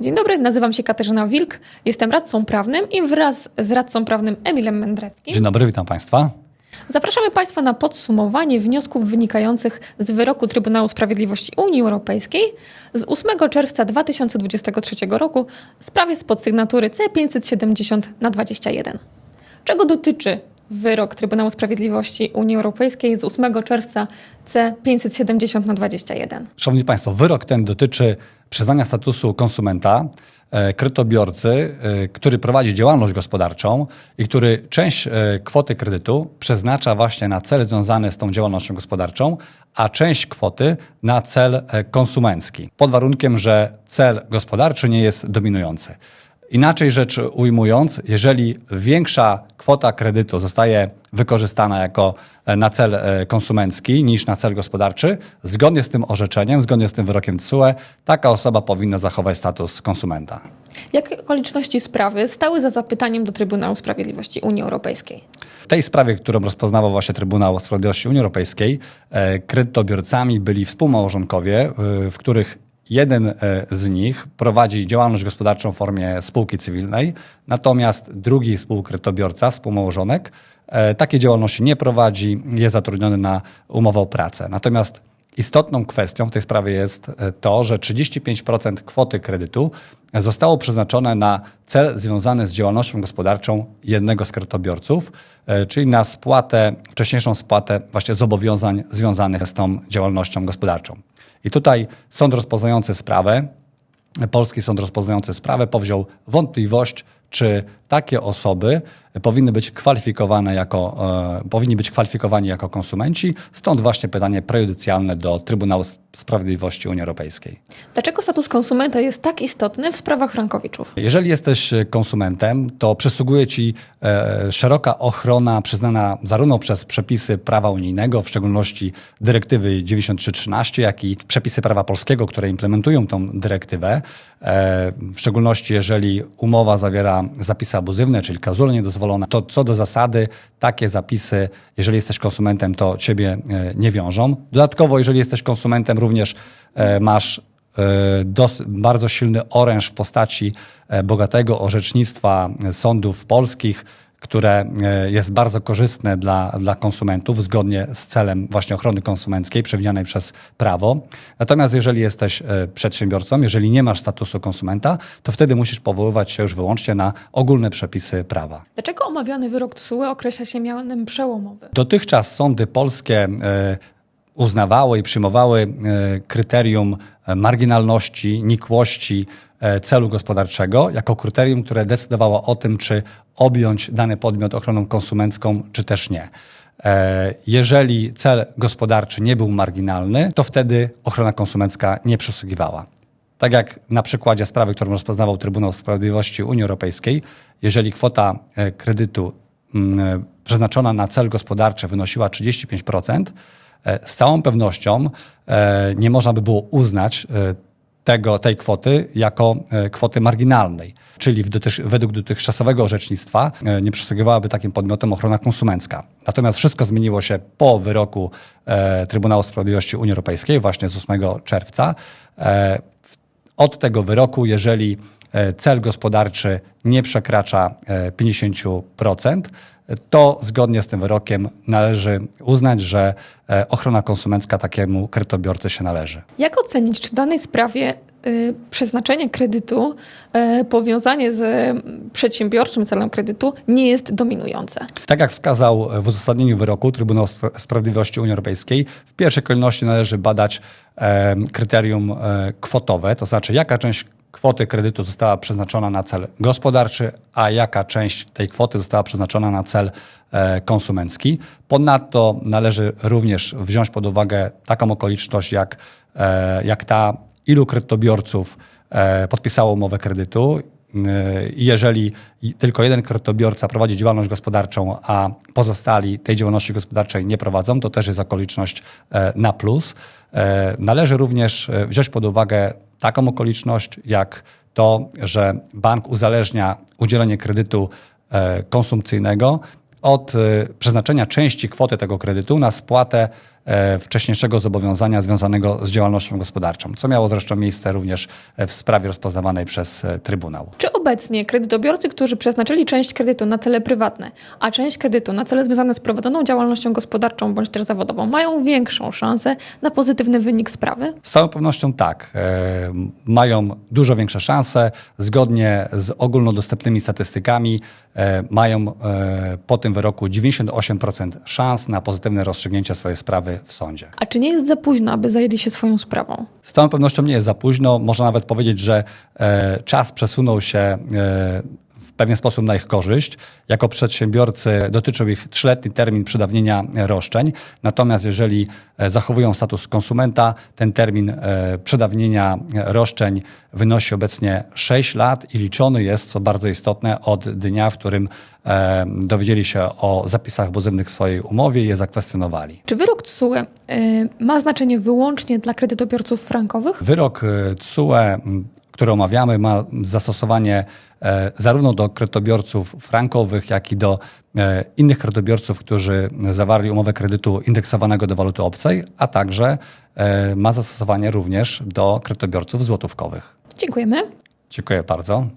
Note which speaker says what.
Speaker 1: Dzień dobry, nazywam się Katarzyna Wilk, jestem radcą prawnym i wraz z radcą prawnym Emilem Mędreckim
Speaker 2: Dzień dobry, witam Państwa.
Speaker 1: zapraszamy Państwa na podsumowanie wniosków wynikających z wyroku Trybunału Sprawiedliwości Unii Europejskiej z 8 czerwca 2023 roku w sprawie spod sygnatury C570 na 21. Czego dotyczy wyrok Trybunału Sprawiedliwości Unii Europejskiej z 8 czerwca C570 na 21?
Speaker 2: Szanowni Państwo, wyrok ten dotyczy przyznania statusu konsumenta e, kredytobiorcy, e, który prowadzi działalność gospodarczą i który część e, kwoty kredytu przeznacza właśnie na cel związany z tą działalnością gospodarczą, a część kwoty na cel konsumencki, pod warunkiem, że cel gospodarczy nie jest dominujący. Inaczej rzecz ujmując, jeżeli większa kwota kredytu zostaje wykorzystana jako e, na cel e, konsumencki niż na cel gospodarczy, zgodnie z tym orzeczeniem, zgodnie z tym wyrokiem TSUE, taka osoba powinna zachować status konsumenta.
Speaker 1: Jakie okoliczności sprawy stały za zapytaniem do Trybunału Sprawiedliwości Unii Europejskiej?
Speaker 2: W tej sprawie, którą rozpoznawał właśnie Trybunał Sprawiedliwości Unii Europejskiej, e, kredytobiorcami byli współmałżonkowie, w których jeden e, z nich prowadzi działalność gospodarczą w formie spółki cywilnej, natomiast drugi współkredytobiorca, współmałżonek, e, takiej działalności nie prowadzi, jest zatrudniony na umowę o pracę. Natomiast Istotną kwestią w tej sprawie jest e, to, że 35% kwoty kredytu zostało przeznaczone na cel związany z działalnością gospodarczą jednego z kredytobiorców, czyli na spłatę, wcześniejszą spłatę właśnie zobowiązań związanych z tą działalnością gospodarczą. I tutaj sąd rozpoznający sprawę, polski sąd rozpoznający sprawę powziął wątpliwość, czy takie osoby powinny być kwalifikowane jako, e, powinni być kwalifikowani jako konsumenci. Stąd właśnie pytanie prejudycjalne do Trybunału Sprawiedliwości Unii Europejskiej.
Speaker 1: Dlaczego status konsumenta jest tak istotny w sprawach frankowiczów?
Speaker 2: Jeżeli jesteś konsumentem, to przysługuje ci e, szeroka ochrona przyznana zarówno przez przepisy prawa unijnego, w szczególności dyrektywy 9313, jak i przepisy prawa polskiego, które implementują tą dyrektywę. E, w szczególności jeżeli umowa zawiera zapisy abuzywne, czyli klauzule niedozwolone, to co do zasady takie zapisy, jeżeli jesteś konsumentem, to ciebie e, nie wiążą. Dodatkowo, jeżeli jesteś konsumentem, również e, masz e, bardzo silny oręż w postaci bogatego orzecznictwa sądów polskich, które e, jest bardzo korzystne dla, dla konsumentów, zgodnie z celem właśnie ochrony konsumenckiej przewidzianej przez prawo. Natomiast jeżeli jesteś e, przedsiębiorcą, jeżeli nie masz statusu konsumenta, to wtedy musisz powoływać się już wyłącznie na ogólne przepisy prawa.
Speaker 1: Dlaczego omawiany wyrok TSUE określa się mianem przełomowy?
Speaker 2: Dotychczas sądy polskie e, uznawały i przyjmowały e, kryterium e, marginalności, nikłości e, celu gospodarczego jako kryterium, które decydowało o tym, czy objąć dany podmiot ochroną konsumencką, czy też nie. Jeżeli cel gospodarczy nie był marginalny, to wtedy ochrona konsumencka nie przysługiwała. Tak jak na przykładzie sprawy, którą rozpoznawał Trybunał Sprawiedliwości Unii Europejskiej, jeżeli kwota kredytu mm, przeznaczona na cel gospodarczy wynosiła 35%, e, z całą pewnością e, nie można by było uznać e, tego, tej kwoty jako e, kwoty marginalnej. Czyli według dotychczasowego orzecznictwa e, nie przysługiwałaby takim podmiotom ochrona konsumencka. Natomiast wszystko zmieniło się po wyroku e, Trybunału Sprawiedliwości Unii Europejskiej, właśnie z 8 czerwca. E, od tego wyroku, jeżeli e, cel gospodarczy nie przekracza e, 50%, to zgodnie z tym wyrokiem należy uznać, że e, ochrona konsumencka takiemu kredytobiorcy się należy.
Speaker 1: Jak ocenić, czy w danej sprawie y, przeznaczenie kredytu, y, powiązanie z przedsiębiorczym celem kredytu nie jest dominujące?
Speaker 2: Tak jak wskazał w uzasadnieniu wyroku Trybunał Spra- Sprawiedliwości Unii Europejskiej, w pierwszej kolejności należy badać e, kryterium e, kwotowe, to znaczy jaka część kwoty kredytu została przeznaczona na cel gospodarczy, a jaka część tej kwoty została przeznaczona na cel e, konsumencki. Ponadto należy również wziąć pod uwagę taką okoliczność, jak, e, jak ta, ilu kredytobiorców e, podpisało umowę kredytu jeżeli tylko jeden kredytobiorca prowadzi działalność gospodarczą, a pozostali tej działalności gospodarczej nie prowadzą, to też jest okoliczność na plus. Należy również wziąć pod uwagę taką okoliczność, jak to, że bank uzależnia udzielenie kredytu e, konsumpcyjnego od e, przeznaczenia części kwoty tego kredytu na spłatę wcześniejszego zobowiązania związanego z działalnością gospodarczą, co miało zresztą miejsce również e, w sprawie rozpoznawanej przez e, Trybunał.
Speaker 1: Czy obecnie kredytobiorcy, którzy przeznaczyli część kredytu na cele prywatne, a część kredytu na cele związane z prowadzoną działalnością gospodarczą bądź też zawodową, mają większą szansę na pozytywny wynik sprawy?
Speaker 2: Z całą pewnością tak. E, mają dużo większe szanse. Zgodnie z ogólnodostępnymi statystykami e, mają e, po tym wyroku 98% szans na pozytywne rozstrzygnięcie swojej sprawy w sądzie.
Speaker 1: A czy nie jest za późno, aby zajęli się swoją sprawą?
Speaker 2: Z całą pewnością nie jest za późno. Można nawet powiedzieć, że e, czas przesunął się e, pewien sposób na ich korzyść. Jako przedsiębiorcy dotyczył ich trzyletni termin przedawnienia roszczeń. Natomiast jeżeli e, zachowują status konsumenta, ten termin e, przedawnienia roszczeń wynosi obecnie 6 lat i liczony jest, co bardzo istotne, od dnia, w którym e, dowiedzieli się o zapisach abuzywnych w swojej umowie i je zakwestionowali.
Speaker 1: Czy wyrok TSUE ma znaczenie wyłącznie dla kredytobiorców frankowych?
Speaker 2: Wyrok e, TSUE, m, który omawiamy, ma zastosowanie e, zarówno do kredytobiorców frankowych, jak i do e, innych kredytobiorców, którzy zawarli umowę kredytu indeksowanego do waluty obcej, a także e, ma zastosowanie również do kredytobiorców złotówkowych.
Speaker 1: Dziękujemy.
Speaker 2: Dziękuję bardzo.